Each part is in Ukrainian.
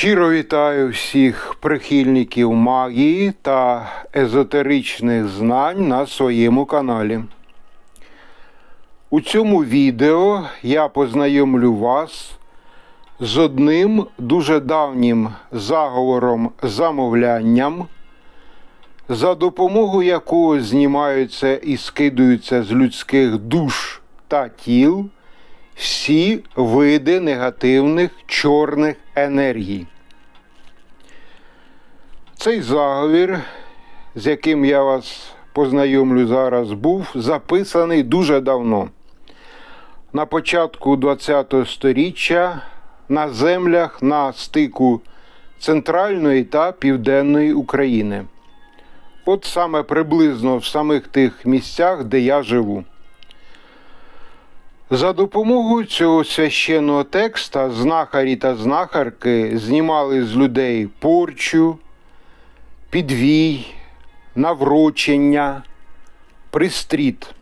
Щиро вітаю всіх прихильників магії та езотеричних знань на своєму каналі. У цьому відео я познайомлю вас з одним дуже давнім заговором замовлянням, за допомогою якого знімаються і скидаються з людських душ та тіл всі види негативних чорних енергій. Цей заговір, з яким я вас познайомлю зараз, був записаний дуже давно. На початку ХХ століття на землях на стику Центральної та Південної України. От саме приблизно в самих тих місцях, де я живу. За допомогою цього священного текста знахарі та знахарки знімали з людей порчу, підвій, наврочення, пристріт.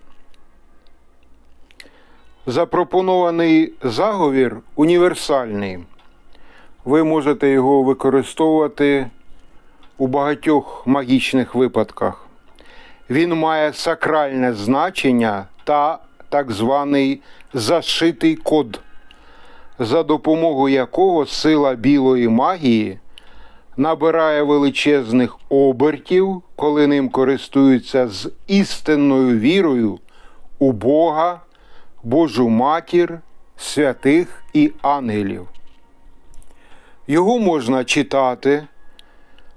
Запропонований заговір універсальний. Ви можете його використовувати у багатьох магічних випадках. Він має сакральне значення та так званий зашитий код, за допомогою якого сила білої магії набирає величезних обертів, коли ним користуються з істинною вірою у Бога, Божу матір, святих і ангелів. Його можна читати,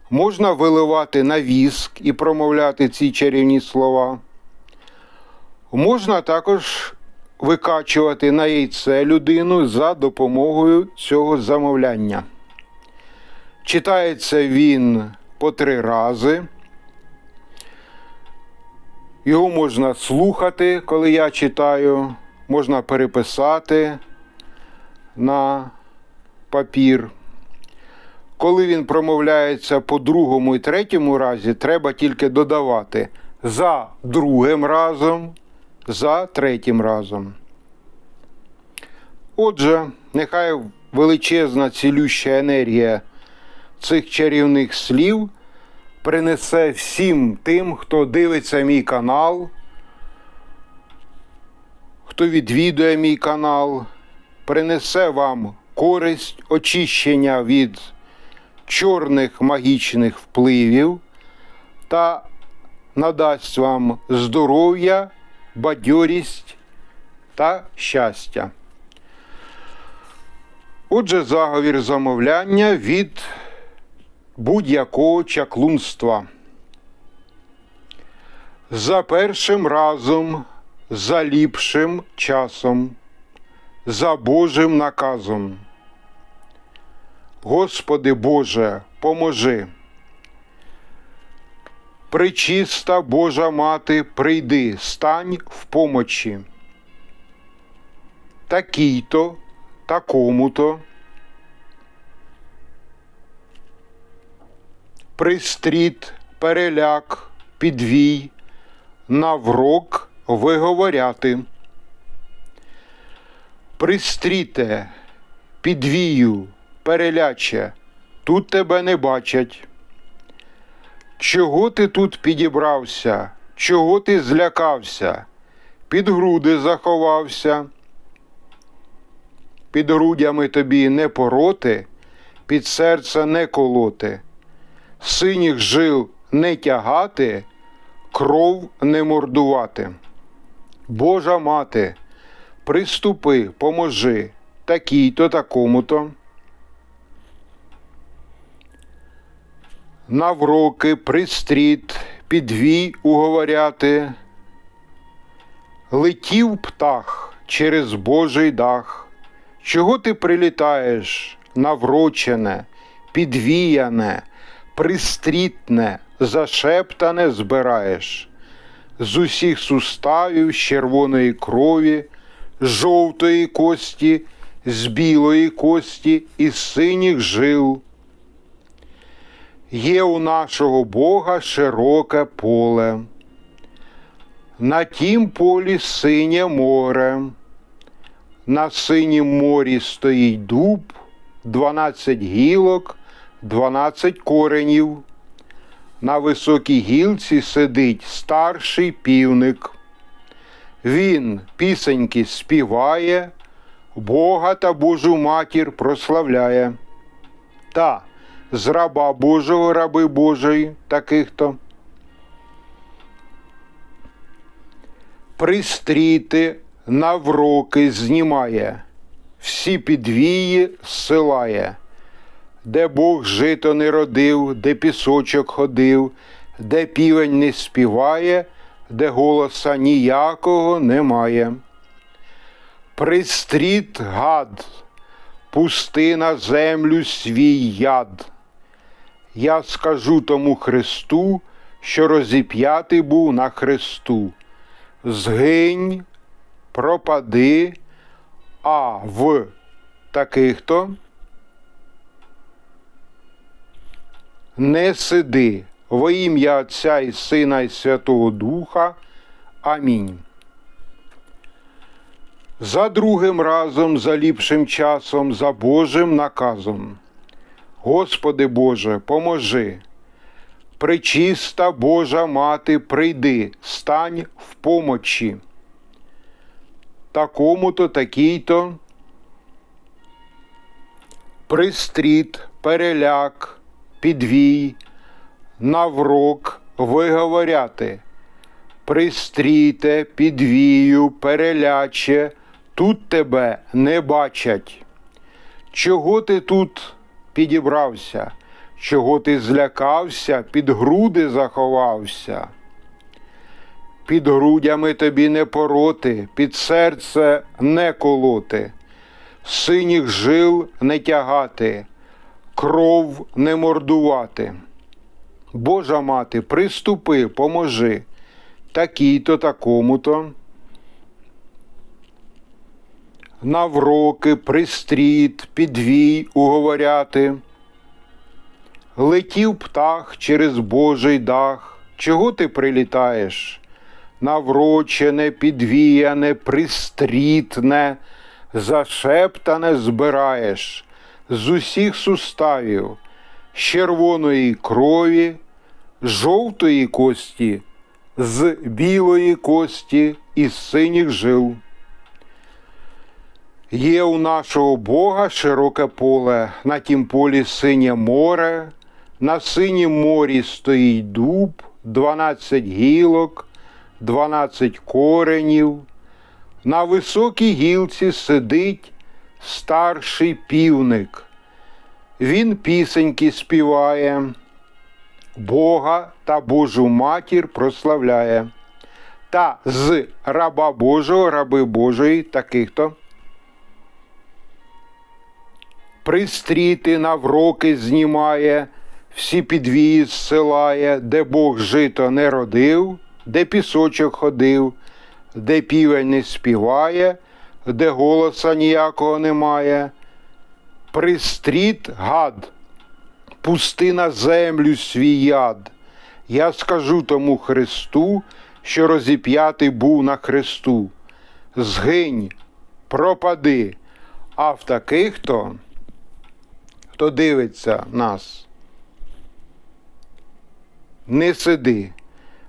можна виливати на віск і промовляти ці чарівні слова. Можна також викачувати на яйце людину за допомогою цього замовляння. Читається він по три рази. Його можна слухати, коли я читаю, можна переписати на папір. Коли він промовляється по другому і третьому разі, треба тільки додавати за другим разом за третім разом. Отже, нехай величезна цілюща енергія цих чарівних слів принесе всім тим, хто дивиться мій канал, хто відвідує мій канал, принесе вам користь, очищення від чорних магічних впливів та надасть вам здоров'я бадьорість та щастя. Отже, заговір замовляння від будь-якого чаклунства. За першим разом, за ліпшим часом, за Божим наказом. Господи Боже, поможи. Пречиста Божа мати, прийди, стань в помочі. Такій-то, такому-то. Пристріт, переляк, підвій, наврок виговоряти. Пристріте, підвію, переляче, тут тебе не бачать. Чого ти тут підібрався? Чого ти злякався? Під груди заховався. Під грудями тобі не пороти, під серце не колоти, синіх жил не тягати, кров не мордувати. Божа мати, приступи, поможи, такій-то, такому-то. Навроки, пристріт, підвій уговоряти. Летів птах через Божий дах. Чого ти прилітаєш наврочене, підвіяне, пристрітне, зашептане збираєш, з усіх суставів з червоної крові, з жовтої кості, з білої кості і синіх жил. Є у нашого Бога широке поле. На тім полі синє море, на синім морі стоїть дуб, дванадцять гілок, дванадцять коренів. На високій гілці сидить старший півник. Він пісеньки співає, Бога та Божу матір прославляє. Та з раба Божого, раби Божої, таких то. Пристріти навроки знімає, всі підвії зсилає, де Бог жито не родив, де пісочок ходив, де півень не співає, де голоса ніякого немає. Пристріт гад, пусти на землю свій яд. Я скажу тому Христу, що розіп'ятий був на Христу. Згинь, пропади, а в таких-то не сиди во ім'я Отця і Сина і Святого Духа. Амінь. За другим разом, за ліпшим часом, за Божим наказом. Господи Боже, поможи. Пречиста Божа мати, прийди, стань в помочі. Такому-то, такій-то. Пристріт, переляк, підвій, наврок виговоряти. Пристріте, підвію, переляче, тут тебе не бачать. Чого ти тут підібрався? Чого ти злякався, під груди заховався? Під грудями тобі не пороти, під серце не колоти, синіх жил не тягати, кров не мордувати. Божа мати, приступи, поможи, такій-то, такому-то. Навроки, пристріт, підвій уговоряти. Летів птах через Божий дах. Чого ти прилітаєш? Наврочене, підвіяне, пристрітне, зашептане збираєш з усіх суставів, з червоної крові, жовтої кості, з білої кості і синіх жил. Є у нашого Бога широке поле, на тім полі синє море, на синім морі стоїть дуб, дванадцять гілок, дванадцять коренів. На високій гілці сидить старший півник. Він пісеньки співає, Бога та Божу матір прославляє. Та з раба Божого, раби Божої, таких-то. Пристріти навроки знімає, всі підвії зсилає, де Бог жито не родив, де пісочок ходив, де півень не співає, де голоса ніякого немає. Пристріт гад, пусти на землю свій яд. Я скажу тому Христу, що розіп'ятий був на Христу. Згинь, пропади, а в таких то хто дивиться нас. Не сиди.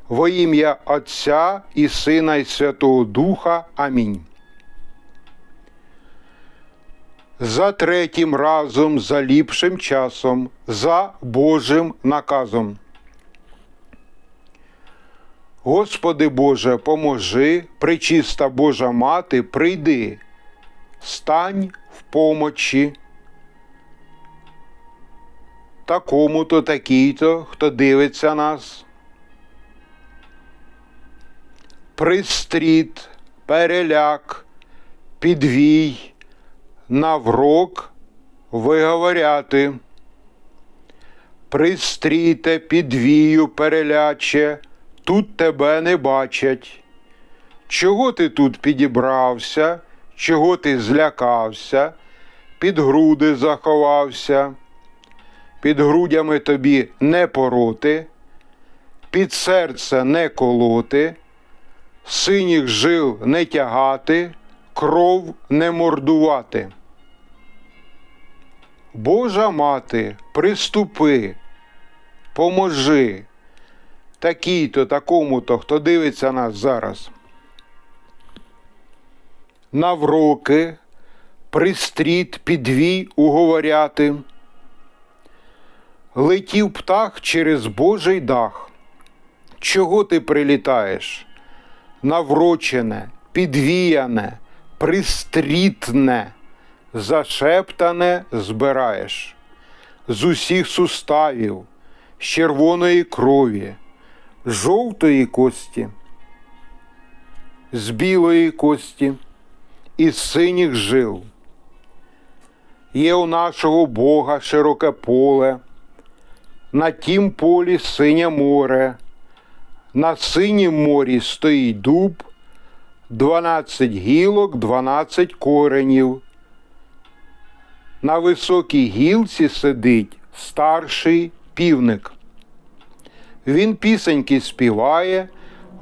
Во ім'я Отця і Сина і Святого Духа. Амінь. За третім разом, за ліпшим часом, за Божим наказом. Господи Боже, поможи, пречиста Божа мати, прийди, стань в помочі такому-то, такій-то, хто дивиться нас. Пристріт, переляк, підвій, наврок виговоряти. Пристріте, підвію, переляче, тут тебе не бачать. Чого ти тут підібрався, чого ти злякався, під груди заховався? Під грудями тобі не пороти, під серце не колоти, синіх жил не тягати, кров не мордувати. Божа мати, приступи, поможи. Такій-то, такому-то, хто дивиться нас зараз. Навроки, пристріт, підвій уговоряти. Летів птах через Божий дах. Чого ти прилітаєш? Наврочене, підвіяне, пристрітне, зашептане збираєш з усіх суставів, з червоної крові, жовтої кості, з білої кості і з синіх жил. Є у нашого Бога широке поле, на тім полі синє море, на синім морі стоїть дуб, дванадцять гілок, дванадцять коренів. На високій гілці сидить старший півник. Він пісеньки співає,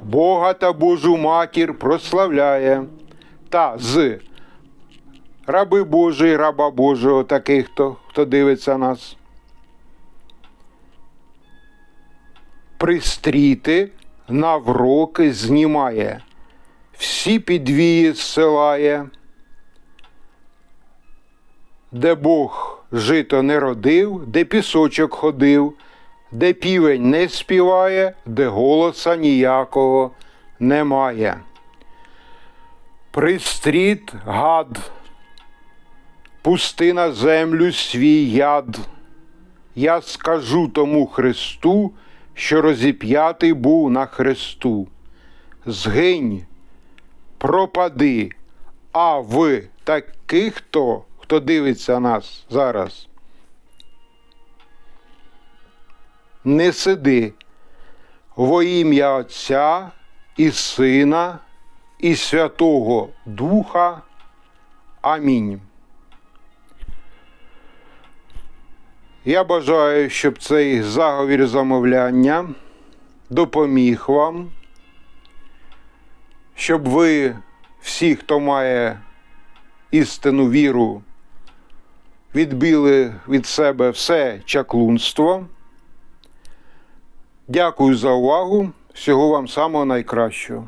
Бога та Божу матір прославляє. Та з раби Божий, раба Божого, таких, хто дивиться нас. Пристріти навроки знімає, всі підвії зсилає, де Бог жито не родив, де пісочок ходив, де півень не співає, де голоса ніякого немає. Пристріт гад, пусти на землю свій яд. Я скажу тому Христу, що розіп'ятий був на Христу. Згинь, пропади, а ви таких хто, хто дивиться нас зараз. Не сиди во ім'я Отця і Сина і Святого Духа. Амінь. Я бажаю, щоб цей заговір замовляння допоміг вам, щоб ви, всі, хто має істинну віру, відбили від себе все чаклунство. Дякую за увагу. Всього вам самого найкращого.